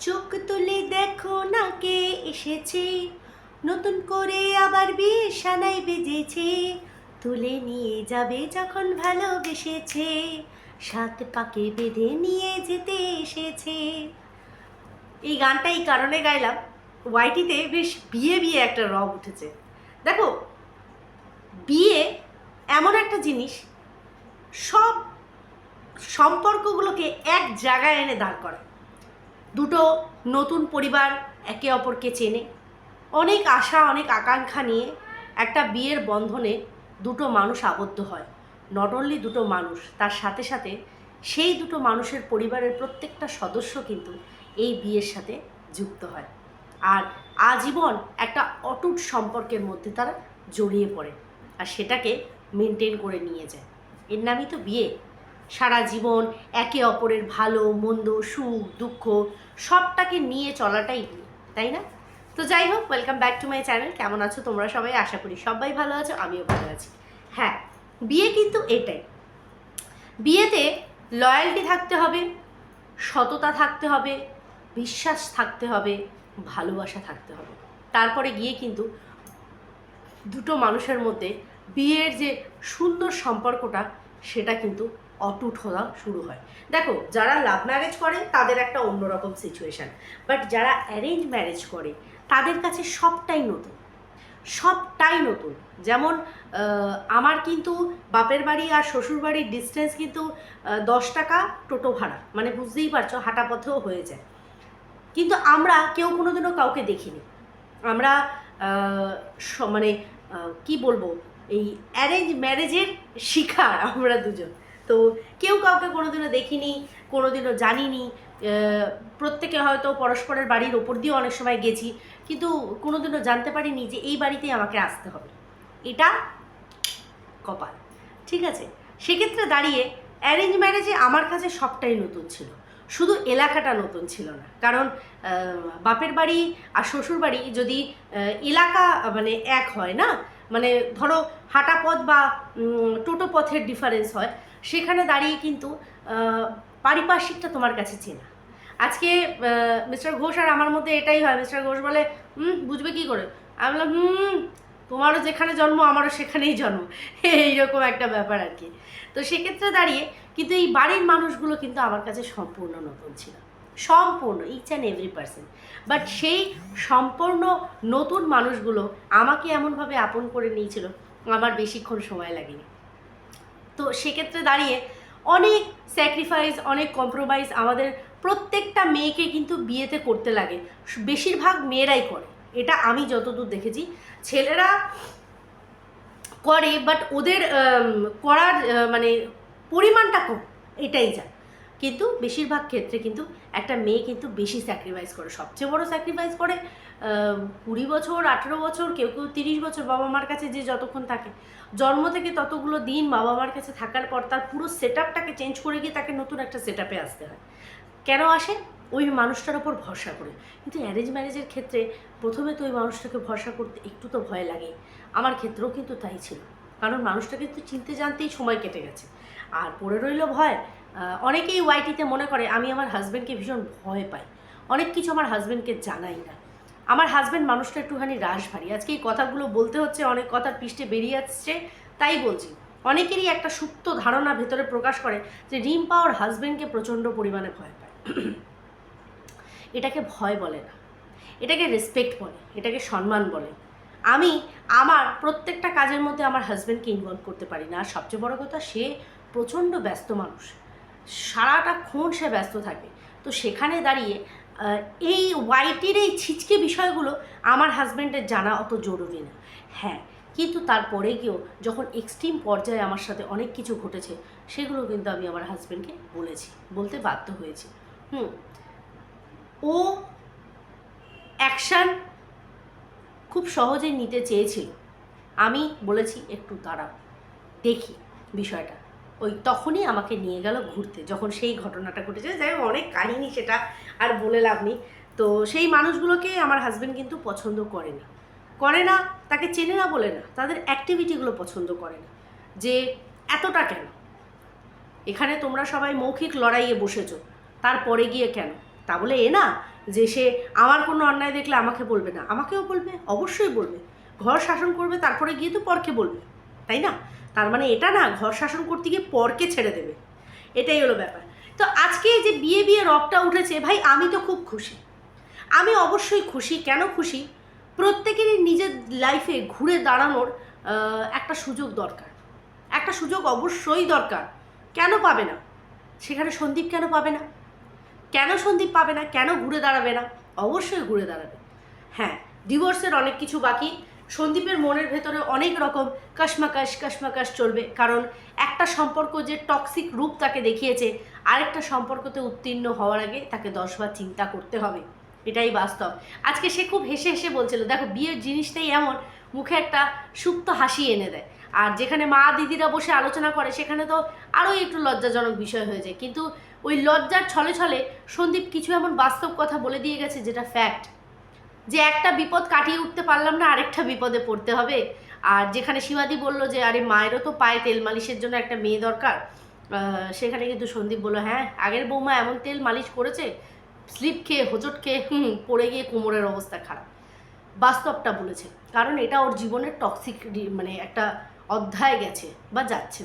চোখ তুলে দেখো না কে এসেছে। নতুন করে আবার বিয়ে সানাই বেজেছে। তুলে নিয়ে যাবে যখন ভালোবেসেছে। সাত পাকে বেঁধে নিয়ে যেতে এসেছে। এই গানটা এই কারণে গাইলাম, ওয়াইটিতে বেশ বিয়ে বিয়ে একটা রব উঠেছে। দেখো, বিয়ে এমন একটা জিনিস, সব সম্পর্কগুলোকে এক জায়গায় এনে দাঁড় করে দুটো নতুন পরিবার একে অপরকে চেনে। অনেক আশা, অনেক আকাঙ্ক্ষা নিয়ে একটা বিয়ের বন্ধনে দুটো মানুষ আবদ্ধ হয়। নট অনলি দুটো মানুষ, তার সাথে সাথে সেই দুটো মানুষের পরিবারের প্রত্যেকটা সদস্য কিন্তু এই বিয়ের সাথে যুক্ত হয়। আর আজীবন একটা অটুট সম্পর্কের মধ্যে তারা জড়িয়ে পড়ে। আর সেটাকে মেনটেন করে নিয়ে যায়। এর নামই তো বিয়ে। সারা জীবন একে অপরের ভালো, মন্দ, সুখ, দুঃখ সবটাকে নিয়ে চলাটাই তাই না? তো যাই হোক welcome back to my channel কেমন আছো তোমরা সবাই? আশা করি সবাই ভালো আছো, আমিও ভালো আছি। হ্যাঁ বিয়ে কিন্তু এটাই। বিয়েতে লয়্যালটি থাকতে হবে, সততা থাকতে হবে, বিশ্বাস থাকতে হবে, ভালোবাসা থাকতে হবে। তারপরে গিয়ে কিন্তু দুটো মানুষের মধ্যে বিয়ের যে সুন্দর সম্পর্কটা, সেটা কিন্তু অটুট হওয়া শুরু হয়। দেখো, যারা লাভ ম্যারেজ করে, তাদের একটা অন্যরকম সিচুয়েশান বাট যারা অ্যারেঞ্জ ম্যারেজ করে, তাদের কাছে সবটাই নতুন। সবটাই নতুন। যেমন আমার কিন্তু বাপের বাড়ি আর শ্বশুর বাড়ির ডিস্টেন্স কিন্তু দশ টাকা টোটো ভাড়া। মানে বুঝতেই পারছ হাঁটা পথেও হয়ে যায়। কিন্তু আমরা কেউ কোনোদিনও কাউকে দেখিনি। আমরা মানে কি বলব? এই অ্যারেঞ্জ ম্যারেজের শিকার আমরা দুজন। তো কেউ কাউকে কোনোদিনও দেখিনি, কোনোদিনও জানিনি। প্রত্যেকে হয়তো পরস্পরের বাড়ির ওপর দিয়েও অনেক সময় গেছি, কিন্তু কোনোদিনও জানতে পারিনি যে এই বাড়িতেই আমাকে আসতে হবে। এটা কপাল। ঠিক আছে? সেক্ষেত্রে দাঁড়িয়ে অ্যারেঞ্জ ম্যারেজে আমার কাছে সবটাই নতুন ছিল। শুধু এলাকাটা নতুন ছিল না। কারণ বাপের বাড়ি আর শ্বশুর বাড়ি যদি এলাকা মানে এক হয় না মানে ধরো হাঁটা পথ বা টোটো পথের ডিফারেন্স হয়, সেখানে দাঁড়িয়ে কিন্তু পারিপার্শ্বিকটা তোমার কাছে চেনা। আজকে মিস্টার ঘোষ আর আমার মধ্যে এটাই হয় মিস্টার ঘোষ বলে, হুম, বুঝবে কি করে? আমি বললাম, হুম, তোমারও যেখানে জন্ম, আমারও সেখানেই জন্ম। এইরকম একটা ব্যাপার আর কি। তো সেক্ষেত্রে দাঁড়িয়ে কিন্তু এই বাড়ির মানুষগুলো কিন্তু আমার কাছে সম্পূর্ণ নতুন ছিল। সম্পূর্ণ each and every person but সেই সম্পূর্ণ নতুন মানুষগুলো আমাকে এমনভাবে আপন করে নিয়েছিল, আমার বেশিক্ষণ সময় লাগেনি। তো সেক্ষেত্রে দাঁড়িয়ে অনেক স্যাক্রিফাইস অনেক কম্প্রোমাইজ আমাদের প্রত্যেকটা মেয়েকে কিন্তু বিয়েতে করতে লাগে। বেশিরভাগ মেয়েরাই করে। এটা আমি যতদূর দেখেছি। ছেলেরা করে বাট ওদের করার মানে পরিমাণটা কম। এটাই যায় কিন্তু বেশিরভাগ ক্ষেত্রে কিন্তু একটা মেয়ে কিন্তু বেশি স্যাক্রিফাইস করে। সবচেয়ে বড় স্যাক্রিফাইস করে কুড়ি বছর, আঠেরো বছর, কেউ কেউ তিরিশ বছর বাবা মার কাছে যে যতক্ষণ থাকে। জন্ম থেকে ততগুলো দিন বাবা মার কাছে থাকার পর তার পুরো সেট আপটাকে চেঞ্জ করে গিয়ে তাকে নতুন একটা সেট আপে আসতে হয়। কেন আসে? ওই মানুষটার ওপর ভরসা করে। কিন্তু অ্যারেঞ্জ ম্যারেজের ক্ষেত্রে প্রথমে তো ওই মানুষটাকে ভরসা করতে একটু তো ভয় লাগে। আমার ক্ষেত্রেও কিন্তু তাই ছিল। কারণ মানুষটাকে তো চিনতে জানতেই সময় কেটে গেছে। আর পড়ে রইল ভয় অনেকেই ওয়াইটিতে মনে করে, আমি আমার হাজব্যান্ডকে ভীষণ ভয় পাই। অনেক কিছু আমার হাজব্যান্ডকে জানাই না। আমার হাজব্যান্ড মানুষটা একটুখানি রাশ ভারী আজকে এই কথাগুলো বলতে হচ্ছে, অনেক কথার পৃষ্ঠে বেরিয়ে আসছে, তাই বলছি। অনেকেরই একটা সুপ্ত ধারণা ভেতরে প্রকাশ করে যে রিম্পা ওর হাজব্যান্ডকে প্রচণ্ড পরিমাণে ভয় পায়। এটাকে ভয় বলে না। এটাকে রেসপেক্ট বলে, এটাকে সম্মান বলে। আমি আমার প্রত্যেকটা কাজের মধ্যে আমার হাজব্যান্ডকে ইনভলভ করতে পারি না। আর সবচেয়ে বড় কথা, সে প্রচণ্ড ব্যস্ত মানুষ। সারাটা ক্ষণ সে ব্যস্ত থাকে। তো সেখানে দাঁড়িয়ে এই ওয়াইটির এই ছিচকে বিষয়গুলো আমার হাজব্যান্ডের জানা অত জরুরি না। হ্যাঁ কিন্তু তারপরে গিয়েও যখন এক্সট্রিম পর্যায়ে আমার সাথে অনেক কিছু ঘটেছে, সেগুলো কিন্তু আমি আমার হাজব্যান্ডকে বলেছি, বলতে বাধ্য হয়েছি। হুম, ও অ্যাকশান খুব সহজেই নিতে চেয়েছিল। আমি বলেছি, একটু দাঁড়াও, দেখি বিষয়টা। ওই তখনই আমাকে নিয়ে গেল ঘুরতে, যখন সেই ঘটনাটা ঘটেছে যাই অনেক কাহিনী সেটা আর বলে লাভ নেই। তো সেই মানুষগুলোকে আমার হাজব্যান্ড কিন্তু পছন্দ করে না। করে না, তাকে চেনে না বলে না, তাদের অ্যাক্টিভিটিগুলো পছন্দ করে না। যে এতটা কেন? এখানে তোমরা সবাই মৌখিক লড়াইয়ে বসেছো, তারপরে গিয়ে কেন? তা বলে এ না যে সে আমার কোনো অন্যায় দেখলে আমাকে বলবে না। আমাকেও বলবে, অবশ্যই বলবে। ঘর শাসন করবে, তারপরে গিয়ে তো পরকে বলবে, তাই না? তার মানে এটা না ঘর শাসন করতে গিয়ে পরকে ছেড়ে দেবে। এটাই হলো ব্যাপার। তো আজকে যে বিয়ে বিয়ে রবটা উঠেছে, ভাই আমি তো খুব খুশি। আমি অবশ্যই খুশি। কেন খুশি? প্রত্যেকেরই নিজের লাইফে ঘুরে দাঁড়ানোর একটা সুযোগ দরকার। একটা সুযোগ অবশ্যই দরকার। কেন পাবে না? সেখানে সন্দীপ কেন পাবে না? কেন সন্দীপ পাবে না? কেন ঘুরে দাঁড়াবে না? অবশ্যই ঘুরে দাঁড়াবে। হ্যাঁ ডিভোর্সের অনেক কিছু বাকি। সন্দীপের মনের ভেতরে অনেক রকম কাশমাকাশ কাশমাকাশ চলবে। কারণ একটা সম্পর্ক যে টক্সিক রূপ তাকে দেখিয়েছে, আরেকটা সম্পর্কতে উত্তীর্ণ হওয়ার আগে তাকে দশবার চিন্তা করতে হবে। এটাই বাস্তব। আজকে সে খুব হেসে হেসে বলছিল, দেখো, বিয়ের জিনিসটাই এমন, মুখে একটা সুপ্ত হাসি এনে দেয়। আর যেখানে মা দিদিরা বসে আলোচনা করে, সেখানে তো আরও একটু লজ্জাজনক বিষয় হয়ে যায়। কিন্তু ওই লজ্জার ছলে ছলে সন্দীপ কিছু এমন বাস্তব কথা বলে দিয়ে গেছে, যেটা ফ্যাক্ট যে একটা বিপদ কাটিয়ে উঠতে পারলাম না, আরেকটা বিপদে পড়তে হবে। আর যেখানে শিবাদি বলল যে, আরে, মায়েরও তো পায়ে তেল মালিশের জন্য একটা মেয়ে দরকার। সেখানে কিন্তু সন্দীপ বলল হ্যাঁ আগের বৌমা এমন তেল মালিশ করেছে, স্লিপ খেয়ে, হোঁচট খেয়ে, হুম পড়ে গিয়ে কোমরের অবস্থা খারাপ। বাস্তবটা বলেছে। কারণ এটা ওর জীবনের টক্সিক মানে একটা অধ্যায় গেছে বা যাচ্ছে।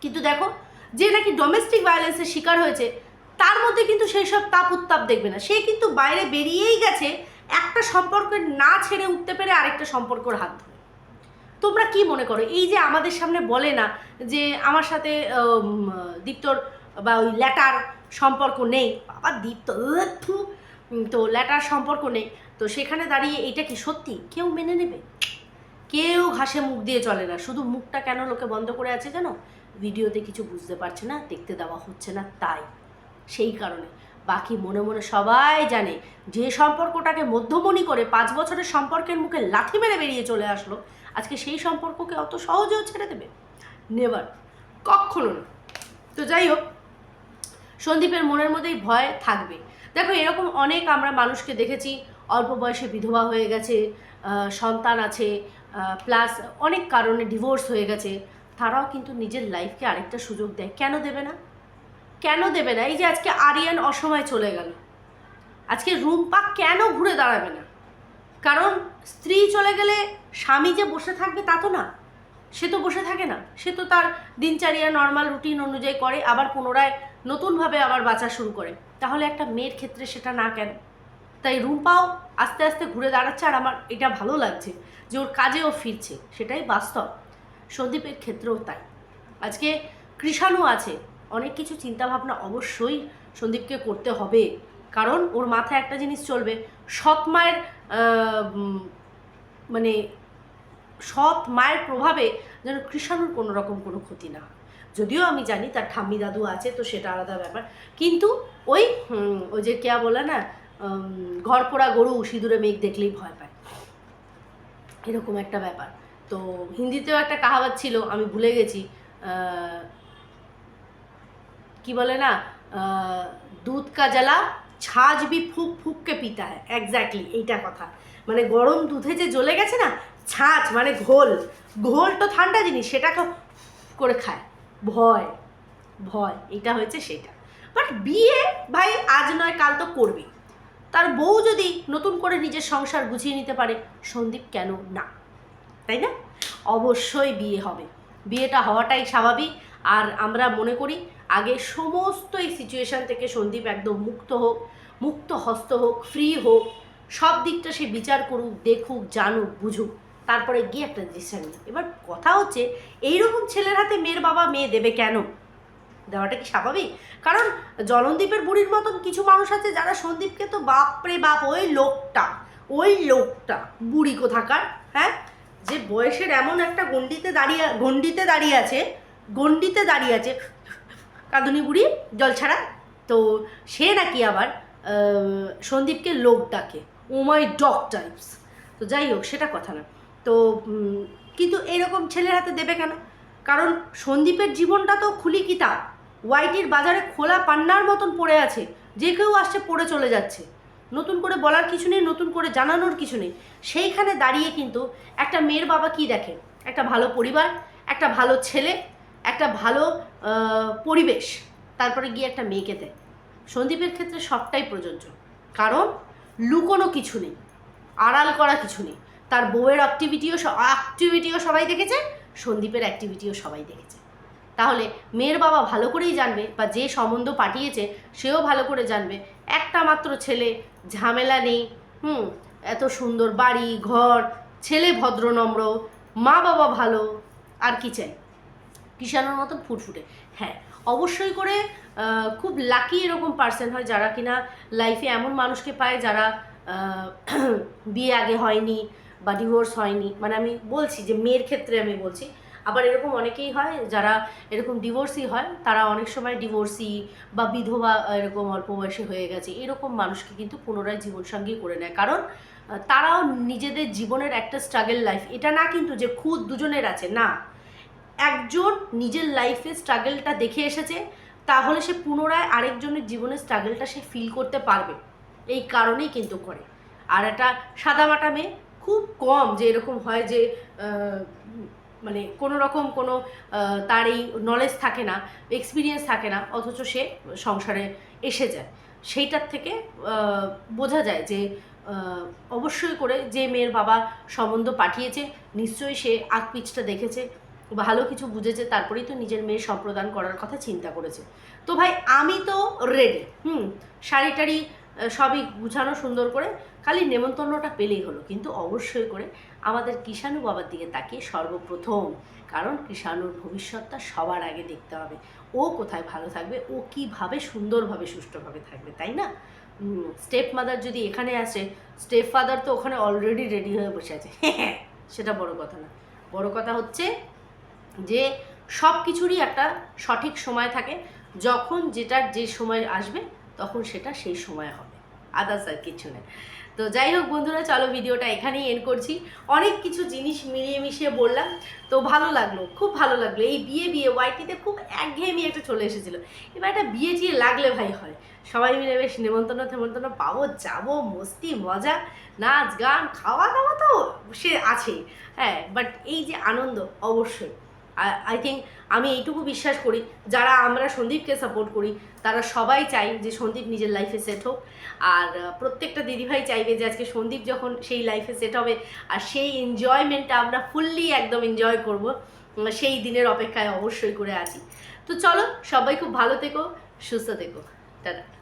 কিন্তু দেখো, যে নাকি ডোমেস্টিক ভায়োলেন্সের শিকার হয়েছে, তার মধ্যে কিন্তু সেই সব তাপ উত্তাপ দেখবে না। সে কিন্তু বাইরে বেরিয়েই গেছে একটা সম্পর্কের না ছেড়ে উঠতে পেরে আরেকটা সম্পর্কর হাত ধরে। তোমরা কি মনে করো? এই যে আমাদের সামনে বলে না যে আমার সাথে দীপ্তর বা ওই ল্যাটার সম্পর্ক নেই। বাবা, দীপ্ত তো ল্যাটার সম্পর্ক নেই। তো সেখানে দাঁড়িয়ে এটা কি সত্যি? কেউ মেনে নেবে? কেউ ঘাসে মুখ দিয়ে চলে না। শুধু মুখটা কেন লোকে বন্ধ করে আছে জানো? ভিডিওতে কিছু বুঝতে পারছে না, দেখতে দেওয়া হচ্ছে না, তাই। সেই কারণে। বাকি মনে মনে সবাই জানে, যে সম্পর্কটাকে মধ্যমণি করে পাঁচ বছরের সম্পর্কের মুখে লাথি মেরে বেরিয়ে চলে আসলো, আজকে সেই সম্পর্ককে অত সহজেও ছেড়ে দেবে। নেবার কখনো না। তো যাই হোক, সন্দীপের মনের মধ্যেই ভয় থাকবে। দেখো, এরকম অনেক আমরা মানুষকে দেখেছি, অল্প বয়সে বিধবা হয়ে গেছে সন্তান আছে প্লাস অনেক কারণে ডিভোর্স হয়ে গেছে, তারাও কিন্তু নিজের লাইফকে আরেকটা সুযোগ দেয়। কেন দেবে না? কেন দেবে না? এই যে আজকে আরিয়ান অসময় চলে গেল। আজকে রুম্পা কেন ঘুরে দাঁড়াবে না? কারণ স্ত্রী চলে গেলে স্বামী যে বসে থাকবে তা তো না। সে তো বসে থাকে না। সে তো তার দিনচারিয়া নর্মাল রুটিন অনুযায়ী করে, আবার পুনরায় নতুনভাবে আবার বাঁচা শুরু করে। তাহলে একটা মেয়ের ক্ষেত্রে সেটা না কেন? তাই রুম্পাও আস্তে আস্তে ঘুরে দাঁড়াচ্ছে আর আমার এটা ভালো লাগছে যে ওর কাজে ও ফিরছে। সেটাই বাস্তব। সন্দীপের ক্ষেত্রেও তাই। আজকে কৃষাণু আছে। অনেক কিছু চিন্তাভাবনা অবশ্যই সন্দীপকে করতে হবে। কারণ ওর মাথায় একটা জিনিস চলবে, সৎ মায়ের মানে সৎ মায়ের প্রভাবে যেন কৃষাণুর কোনো রকম কোনো ক্ষতি না যদিও আমি জানি তার ঠাম্মি দাদু আছে, তো সেটা আলাদা ব্যাপার। কিন্তু ওই ওই যে কেয়া বলে না ঘর পোড়া গরু সিঁদুরে মেঘ দেখলেই ভয় পায়। এরকম একটা ব্যাপার। তো হিন্দিতেও একটা কাহাবাত ছিল, আমি ভুলে গেছি কি বলে না দুধ কা জ্বালা ছাজ বি ফুক ফুককে পিতা হয় এক্স্যাক্টলি এইটা কথা। মানে গরম দুধে যে জ্বলে গেছে না, ছাঁচ মানে ঘোল। ঘোল তো ঠান্ডা জিনিস, সেটাকে করে খায়। ভয় ভয়, এটা হয়েছে সেটা। বাট বিয়ে ভাই আজ নয়, কাল তো করবি। তার বউ যদি নতুন করে নিজের সংসার গুছিয়ে নিতে পারে, সন্দীপ কেন না? তাই না? অবশ্যই বিয়ে হবে। বিয়েটা হওয়াটাই স্বাভাবিক। আর আমরা মনে করি আগে সমস্ত এই সিচুয়েশান থেকে সন্দীপ একদম মুক্ত হোক, মুক্ত হস্ত হোক ফ্রি হোক, সব দিকটা সে বিচার করুক, দেখুক, জানুক, বুঝুক, তারপরে গিয়ে একটা ডিসিশন নিক। এবার কথা হচ্ছে, এইরকম ছেলের হাতে মেয়ের বাবা মেয়ে দেবে কেন? দেওয়াটা কি স্বাভাবিক? কারণ জলনদীপের বুড়ির মতন কিছু মানুষ আছে যারা সন্দীপকে তো বাপরে বাপ, ওই লোকটা ওই লোকটা, বুড়ি কোথাকার হ্যাঁ? যে বয়সের এমন একটা গণ্ডিতে দাঁড়িয়ে গণ্ডিতে দাঁড়িয়ে আছে, গণ্ডিতে দাঁড়িয়ে আছে কাঁদুনি বুড়ি জল ছাড়া। তো সে নাকি আবার সন্দীপকে লোক ডাকে। ও মাই ডগ টাইপস তো যাই হোক, সেটা কথা না। তো কিন্তু এরকম ছেলের হাতে দেবে কেন? কারণ সন্দীপের জীবনটা তো খুলি কিতাব ওয়াইটির বাজারে খোলা পান্নার মতন পড়ে আছে। যে কেউ আসছে পড়ে চলে যাচ্ছে। নতুন করে বলার কিছু নেই, নতুন করে জানানোর কিছু নেই। সেইখানে দাঁড়িয়ে কিন্তু একটা মেয়ের বাবা কি দেখে? একটা ভালো পরিবার, একটা ভালো ছেলে, একটা ভালো পরিবেশ, তারপরে গিয়ে একটা মেয়েকে দেয়। সন্দীপের ক্ষেত্রে সবটাই প্রযোজ্য। কারণ লুকোনো কিছু নেই, আড়াল করা কিছু নেই। তার বউয়ের অ্যাক্টিভিটিও অ্যাক্টিভিটিও সবাই দেখেছে, সন্দীপের অ্যাক্টিভিটিও সবাই দেখেছে। তাহলে মেয়ের বাবা ভালো করেই জানবে বা যে সম্বন্ধ পাঠিয়েছে, সেও ভালো করে জানবে। একটা মাত্র ছেলে, ঝামেলা নেই, হুম, এত সুন্দর বাড়ি, ঘর, ছেলে ভদ্রনম্র মা বাবা ভালো, আর কি চাই? কিষানোর মতন ফুটফুটে। হ্যাঁ অবশ্যই করে খুব লাকি এরকম পার্সন হয় যারা কিনা লাইফে এমন মানুষকে পায় যারা বিয়ে আগে হয়নি বা ডিভোর্স হয়নি। মানে আমি বলছি যে মেয়ের ক্ষেত্রে আমি বলছি। আবার এরকম অনেকেই হয় যারা এরকম ডিভোর্সই হয়, তারা অনেক সময় ডিভোর্সি বা বিধবা এরকম অল্প বয়সে হয়ে গেছে। এরকম মানুষকে কিন্তু পুনরায় জীবনসঙ্গী করে নেয়। কারণ তারাও নিজেদের জীবনের একটা স্ট্রাগেল লাইফ এটা না কিন্তু যে খুদ দুজনের আছে, না। একজন নিজের লাইফে স্ট্রাগলটা দেখে এসেছে, তাহলে সে পুনরায় আরেকজনের জীবনের স্ট্রাগলটা সে ফিল করতে পারবে। এই কারণেই কিন্তু করে। আর একটা সাদামাটা মেয়ে খুব কম যে এরকম হয় যে মানে কোনো রকম কোনো তার এই নলেজ থাকে না এক্সপিরিয়েন্স থাকে না, অথচ সে সংসারে এসে যায়। সেইটার থেকে বোঝা যায় যে অবশ্যই করে যে মেয়ের বাবা সম্বন্ধ পাঠিয়েছে, নিশ্চয়ই সে আগ পিচটা দেখেছে। ভালো কিছু বুঝেছে, তারপরেই তো নিজের মেয়ের সম্প্রদান করার কথা চিন্তা করেছে। তো ভাই, আমি তো রেডি হুম? শাড়ি টাড়ি সবই গুছানো সুন্দর করে, খালি নেমন্তন্নটা পেলেই হলো। কিন্তু অবশ্যই করে আমাদের কিষাণু বাবার দিকে তাকিয়ে সর্বপ্রথম, কারণ কিষাণুর ভবিষ্যৎটা সবার আগে দেখতে হবে। ও কোথায় ভালো থাকবে, ও কীভাবে সুন্দরভাবে, সুষ্ঠুভাবে থাকবে, তাই না? স্টেপ মাদার যদি এখানে আসে স্টেপ ফাদার তো ওখানে অলরেডি রেডি হয়ে বসে আছে। সেটা বড় কথা না। বড় কথা হচ্ছে যে সব কিছুরই একটা সঠিক সময় থাকে। যখন যেটার যে সময় আসবে, তখন সেটা সেই সময় হবে। আদার্স আর কিছু নেই তো যাই হোক বন্ধুরা, চলো ভিডিওটা এখানেই এন্ড করছি। অনেক কিছু জিনিস মিলিয়ে মিশিয়ে বললাম। তো ভালো লাগল, খুব ভালো লাগল। এই বিয়ে বিয়ে ওয়াইটিতে খুব একঘেয়েমি একটা চলে এসেছিল। এবার একটা বিয়ে টিয়ে লাগলে ভাই হয়। সবাই মিলে বেশ নেমন্তন্ন থেমন্তন্ন পাবো, যাব, মস্তি, মজা, নাচ, গান, খাওয়া দাওয়া তো সে আছেই। হ্যাঁ বাট এই যে আনন্দ, অবশ্যই। আই থিঙ্ক আমি এইটুকু বিশ্বাস করি, যারা আমরা সন্দীপকে সাপোর্ট করি, তারা সবাই চাই যে সন্দীপ নিজের লাইফে সেট হোক। আর প্রত্যেকটা দিদিভাই চাইবে যে আজকে সন্দীপ যখন সেই লাইফে সেট হবে, আর সেই এনজয়মেন্টটা আমরা ফুললি একদম এনজয় করব সেই দিনের অপেক্ষায় অবশ্যই করে আছি। তো চলো, সবাই খুব ভালো থেকো, সুস্থ থেকো। টাটা।